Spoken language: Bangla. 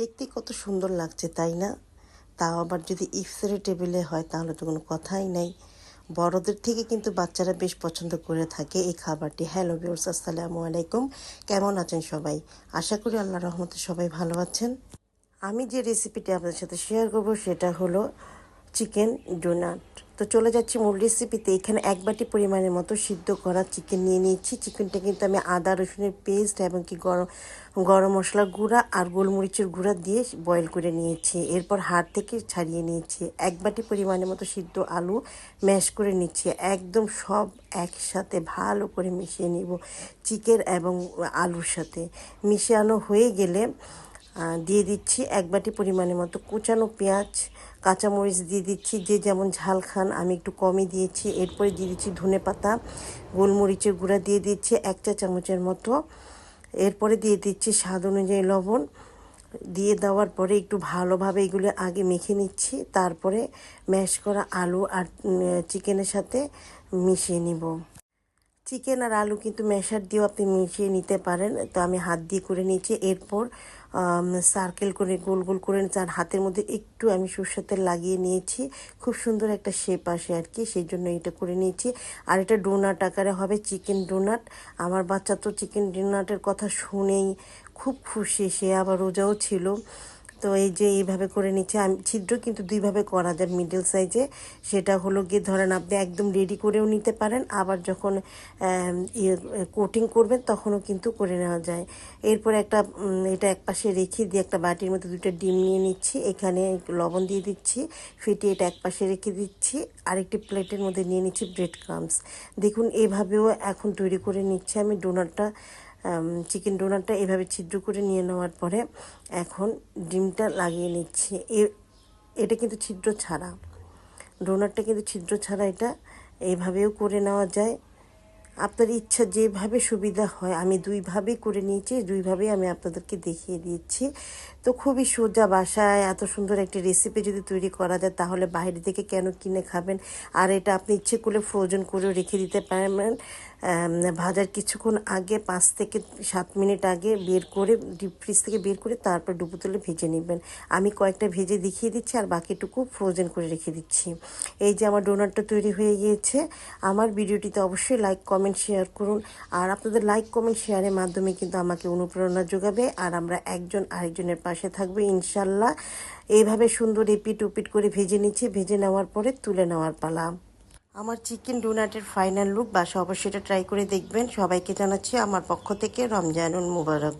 দেখতে কত সুন্দর লাগছে, তাই না? তাও আবার যদি ইফতারের টেবিলে হয়, তাহলে তো কোনো কথাই নাই। বড়দের থেকে কিন্তু বাচ্চারা বেশ পছন্দ করে থাকে এই খাবারটি। হ্যালো বিওর্স আসসালামু আলাইকুম। কেমন আছেন সবাই? আশা করি আল্লাহ রহমতে সবাই ভালো আছেন। আমি যে রেসিপিটি আপনাদের সাথে শেয়ার করব, সেটা হলো চিকেন ডোনাট। তো চলে যাচ্ছি মূল রেসিপিতে এখানে এক বাটি পরিমাণের মতো সিদ্ধ করা চিকেন নিয়ে নিয়েছি। চিকেনটা কিন্তু আমি আদা, রসুনের পেস্ট এবং কি গরম গরম মশলার গুঁড়া আর গোলমরিচের গুঁড়া দিয়ে বয়েল করে নিয়েছি। এরপর হাড় থেকে ছাড়িয়ে নিয়েছি। এক বাটি পরিমাণের মতো সিদ্ধ আলু ম্যাশ করে নিচ্ছি। একদম সব একসাথে ভালো করে মিশিয়ে নিব চিকেন এবং আলুর সাথে। মিশানো হয়ে গেলে দিয়ে দিচ্ছি এক বাটি পরিমাণের মতো কুচানো পেঁয়াজ, কাঁচামরিচ দিয়ে দিচ্ছি, যে যেমন ঝাল খান আমি একটু কমই দিয়েছি। এরপরে দিয়ে দিচ্ছি ধনে পাতা, গোলমরিচের গুঁড়া দিয়ে দিচ্ছি এক চা চামচের মতো। এরপরে দিয়ে দিচ্ছি স্বাদ অনুযায়ী লবণ। দিয়ে দেওয়ার পরে একটু ভালোভাবে এগুলো আগে মেখে নিচ্ছি, তারপরে ম্যাশ করা আলু আর চিকেনের সাথে মিশিয়ে নিব। চিকেন আর আলু কিন্তু ম্যাশার দিয়েও আপনি মিশিয়ে নিতে পারেন। তো আমি হাত দিয়ে করে নিয়েছি। এরপর সার্কেল করে, গোল গোল করে তার হাতের মধ্যে একটু আমি সরষের তেল লাগিয়ে নিয়েছি। খুব সুন্দর একটা শেপ আসে আর কি, সেই জন্য এটা করে নিয়েছি। আর এটা ডোনাট আকারে হবে চিকেন ডোনাট আমার বাচ্চা তো চিকেন ডোনাটের কথা শুনেই খুব খুশি, সে আবার রোজাও ছিল। তো এই যে এইভাবে করে নিচ্ছে, আমি, ছিদ্র কিন্তু দুইভাবে করা যায় মিডল সাইজে সেটা হলো গিয়ে ধরেন আপনি একদম রেডি করেও নিতে পারেন, আবার যখন ইয়ে কোটিং করবেন তখনও কিন্তু করে নেওয়া যায়। এরপর একটা এটা এক পাশে রেখে দিয়ে একটা বাটির মধ্যে দুটো ডিম নিয়ে নিচ্ছি, এখানে লবণ দিয়ে দিচ্ছি ফেটে এটা এক পাশে রেখে দিচ্ছি, আরেকটি প্লেটের মধ্যে নিয়ে নিচ্ছি ব্রেড ক্রামস দেখুন, এভাবেও এখন তৈরি করে নিচ্ছি আমি ডোনারটা চিকেন ডোনারটা এভাবে ছিদ্র করে নিয়ে নেওয়ার পরে এখন ডিমটা লাগিয়ে নিচ্ছি। এটা কিন্তু ছিদ্র ছাড়া। ডোনারটা কিন্তু ছিদ্র ছাড়া এটা এইভাবেও করে নেওয়া যায়। আপনার ইচ্ছা যেভাবে সুবিধা হয়, আমি দুইভাবেই করে নিয়েছি, দুইভাবেই আমি আপনাদেরকে দেখিয়ে দিচ্ছি তো খুবই সোজা বাসায় এত সুন্দর একটি রেসিপি যদি তৈরি করা যায়, তাহলে বাইরে থেকে কেন কিনে খাবেন? আর এটা আপনি ইচ্ছে করলে ফ্রোজেন করেও রেখে দিতে পারবেন। ভাজার কিছুক্ষণ আগে পাঁচ থেকে সাত মিনিট আগে বের করে ডিপ ফ্রিজ থেকে বের করে তারপর ডুবো তুলে ভেজে নেবেন। আমি কয়েকটা ভেজে দেখিয়ে দিচ্ছি আর বাকিটুকু ফ্রোজেন করে রেখে দিচ্ছি। এই যে আমার ডোনারটা তৈরি হয়ে গিয়েছে, আমার ভিডিওটিতে অবশ্যই লাইক কমেন্ট শেয়ার করুন। আর আপনাদের লাইক কমেন্ট শেয়ারের মাধ্যমে কিন্তু আমাকে অনুপ্রেরণা যোগাবে আর আমরা একজন আরেকজনের পাশে থাকবে ইনশাল্লাহ। এইভাবে সুন্দর এপিট উপিট করে ভেজে নিচ্ছি, ভেজে নেওয়ার পরে তুলে নেওয়ার পালা। আমার চিকেন ডোনাটের ফাইনাল লুক, বাসা অবশ্যই এটা ট্রাই করে দেখবেন। সবাইকে জানাচ্ছি আমার পক্ষ থেকে রমজানুল মুবারক।